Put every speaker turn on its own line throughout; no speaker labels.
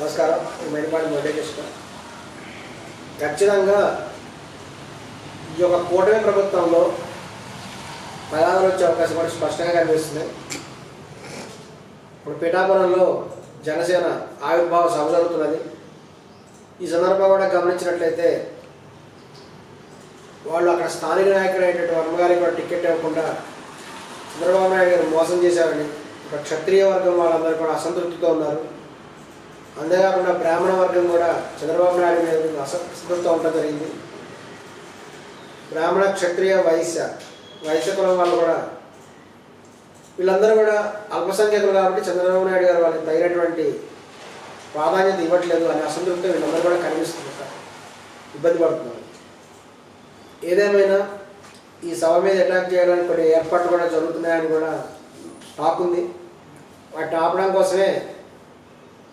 నమస్కారం. నేను మురళీకృష్ణ. ఖచ్చితంగా ఈ యొక్క కూటమి ప్రభుత్వంలో ప్రధానాలు వచ్చే అవకాశం కూడా స్పష్టంగా కనిపిస్తుంది. ఇప్పుడు పిఠాపురంలో జనసేన ఆవిర్భావ సభ జరుగుతున్నది. ఈ సందర్భంగా కూడా గమనించినట్లయితే వాళ్ళు అక్కడ స్థానిక నాయకుడు అయినటువంటి వర్మగారికి కూడా టికెట్ ఇవ్వకుండా చంద్రబాబు నాయుడు గారు మోసం చేశారని ఒక క్షత్రియ వర్గం వాళ్ళందరూ కూడా అసంతృప్తితో ఉన్నారు. అంతేకాకుండా బ్రాహ్మణ వర్గం కూడా చంద్రబాబు నాయుడు మీద అసంతృప్తితో ఉండడం జరిగింది. బ్రాహ్మణ క్షత్రియ వైశ్య వైశ్య కులం వాళ్ళు కూడా వీళ్ళందరూ కూడా అల్పసంఖ్యాకులు కాబట్టి చంద్రబాబు నాయుడు గారు వాళ్ళకి తగినటువంటి ప్రాధాన్యత ఇవ్వట్లేదు అనే అసంతృప్తి వీళ్ళందరూ కూడా కనిపిస్తుంది ఇబ్బంది పడుతున్నారు. ఏదేమైనా ఈ సభ మీద అటాక్ చేయడానికి కొన్ని ఏర్పాట్లు కూడా జరుగుతున్నాయని కూడా టాక్ ఉంది. వాటిని ఆపడం కోసమే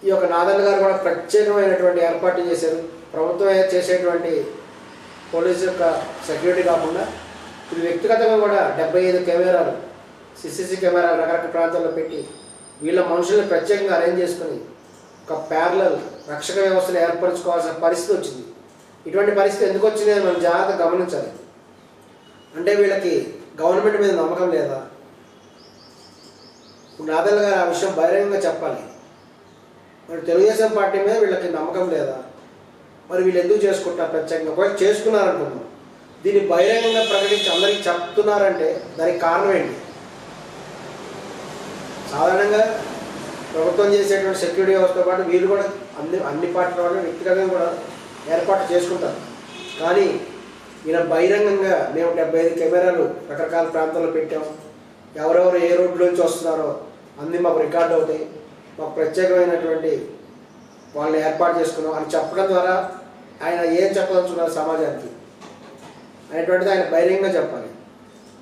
ఈ యొక్క నాదల్ గారు కూడా ప్రత్యేకమైనటువంటి ఏర్పాటు చేశారు. ప్రభుత్వం చేసేటువంటి పోలీసు యొక్క సెక్యూరిటీ కాకుండా ఇది వ్యక్తిగతంగా కూడా డెబ్బై ఐదు కెమెరాలు సిసిసి కెమెరాలు రకరకాల ప్రాంతాల్లో పెట్టి వీళ్ళ మనుషుల్ని ప్రత్యేకంగా అరేంజ్ చేసుకుని ఒక ప్యారలల్ రక్షక వ్యవస్థను ఏర్పరచుకోవాల్సిన పరిస్థితి వచ్చింది. ఇటువంటి పరిస్థితి ఎందుకు వచ్చింది అని మనం జాగ్రత్తగా గమనించాలి. అంటే వీళ్ళకి గవర్నమెంట్ మీద నమ్మకం లేదా? ఇప్పుడు నాదల్ గారు ఆ విషయం బహిరంగంగా చెప్పాలి. మరి తెలుగుదేశం పార్టీ మీద వీళ్ళకి నమ్మకం లేదా? మరి వీళ్ళు ఎందుకు చేసుకుంటారు ప్రత్యేకంగా? ఒకవేళ చేసుకున్నారనుకున్నాం దీన్ని బహిరంగంగా ప్రకటించి అందరికీ చెప్తున్నారంటే దానికి కారణం ఏంటి? సాధారణంగా ప్రభుత్వం చేసేటువంటి సెక్యూరిటీ వ్యవస్థతో పాటు వీళ్ళు కూడా అన్ని అన్ని పార్టీల వాళ్ళు వ్యక్తిగతంగా కూడా ఏర్పాటు చేసుకుంటారు. కానీ ఈయన బహిరంగంగా మేము డెబ్బై ఐదు కెమెరాలు రకరకాల ప్రాంతాల్లో పెట్టాం. ఎవరెవరు ఏ రోడ్లోంచి వస్తున్నారో అన్నీ మాకు రికార్డు అవుతాయి. మాకు ప్రత్యేకమైనటువంటి వాళ్ళని ఏర్పాటు చేసుకున్నాం అని చెప్పడం ద్వారా ఆయన ఏం చెప్పదలుచుకున్నారు సమాజానికి అనేటువంటిది ఆయన బహిరంగంగా చెప్పాలి.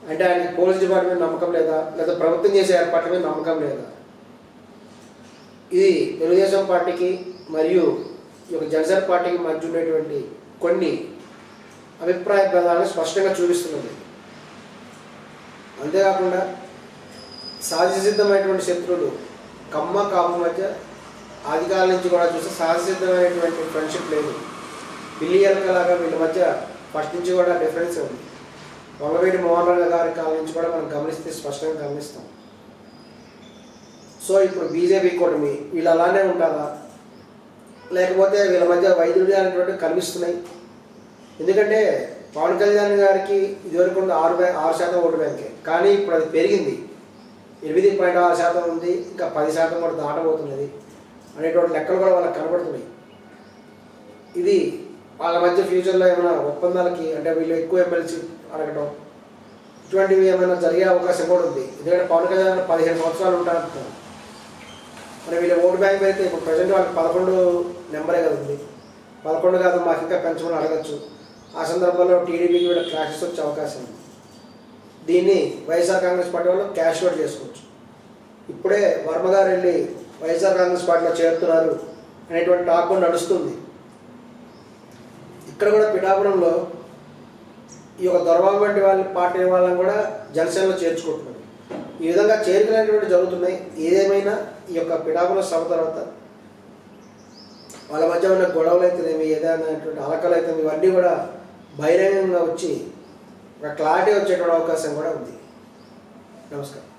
అంటే ఆయనకి పోలీస్ డిపార్ట్మెంట్ నమ్మకం లేదా లేదా ప్రభుత్వం చేసే ఏర్పాట్ల మీద నమ్మకం లేదా? ఇది తెలుగుదేశం పార్టీకి మరియు ఈ యొక్క జనసేన పార్టీకి మధ్య ఉండేటువంటి కొన్ని అభిప్రాయ భేదాలను స్పష్టంగా చూపిస్తున్నది. అంతేకాకుండా సహజసిద్ధమైనటువంటి శత్రువులు కమ్మ కాపు మధ్య ఆదికాల నుంచి కూడా చూస్తే సహజసిద్ధమైనటువంటి ఫ్రెండ్షిప్ లేదు. పిల్లి ఎలకలాగా వీళ్ళ మధ్య ఫస్ట్ నుంచి కూడా డిఫరెన్స్ ఉంది. వంగవేటి మోహన్ రావు గారి కాలం నుంచి కూడా మనం గమనిస్తే స్పష్టంగా గమనిస్తాం. సో ఇప్పుడు బీజేపీ కూటమి వీళ్ళు అలానే ఉంటారా లేకపోతే వీళ్ళ మధ్య వైద్యుడి అనేటువంటి కనిపిస్తున్నాయి. ఎందుకంటే పవన్ కళ్యాణ్ గారికి ఇదివరకు ఆరు ఆరు శాతం ఓటు బ్యాంకే. కానీ ఇప్పుడు అది పెరిగింది. ఎనిమిది పాయింట్ ఆరు శాతం ఉంది ఇంకా పది శాతం కూడా దాటబోతున్నది అనేటువంటి లెక్కలు కూడా వాళ్ళకి కనబడుతున్నాయి. ఇది వాళ్ళ మధ్య ఫ్యూచర్లో ఏమైనా ఒప్పందాలకి అంటే వీళ్ళు ఎక్కువ ఎమ్మెల్సీ అడగటం ఇటువంటివి ఏమైనా జరిగే అవకాశం కూడా ఉంది. ఎందుకంటే పవన్ కళ్యాణ్ పదిహేను సంవత్సరాలు ఉంటారంటున్నారు మరి వీళ్ళ ఓటు బ్యాంక్ అయితే ఇప్పుడు ప్రజెంట్ వాళ్ళకి పదకొండు నెంబరే కదా ఉంది. పదకొండు కాదు మాకు ఇంకా పెంచమని అడగచ్చు. ఆ సందర్భంలో టీడీపీకి వీళ్ళ క్లాషెస్ వచ్చే అవకాశం ఉంది. దీన్ని వైఎస్ఆర్ కాంగ్రెస్ పార్టీ వాళ్ళు క్యాష్ అవుట్ చేసుకోవచ్చు. ఇప్పుడే వర్మ గారు వెళ్ళి వైఎస్ఆర్ కాంగ్రెస్ పార్టీలో చేరుతున్నారు అనేటువంటి టాక్ కూడా నడుస్తుంది. ఇక్కడ కూడా పిఠాపురంలో ఈ యొక్క దొరబాబు వంటి వాళ్ళ పార్టీ వాళ్ళని కూడా జనసేనలో చేర్చుకుంటున్నారు. ఈ విధంగా చేరికలనేటువంటి జరుగుతున్నాయి. ఏదేమైనా ఈ యొక్క పిఠాపురం సభ తర్వాత వాళ్ళ మధ్య ఉన్న గొడవలు అయితేనేమి ఏదైనా అలకలు అయితే ఇవన్నీ కూడా బహిరంగంగా వచ్చి ఒక క్లారిటీ వచ్చేటువంటి అవకాశం కూడా ఉంది. నమస్కారం.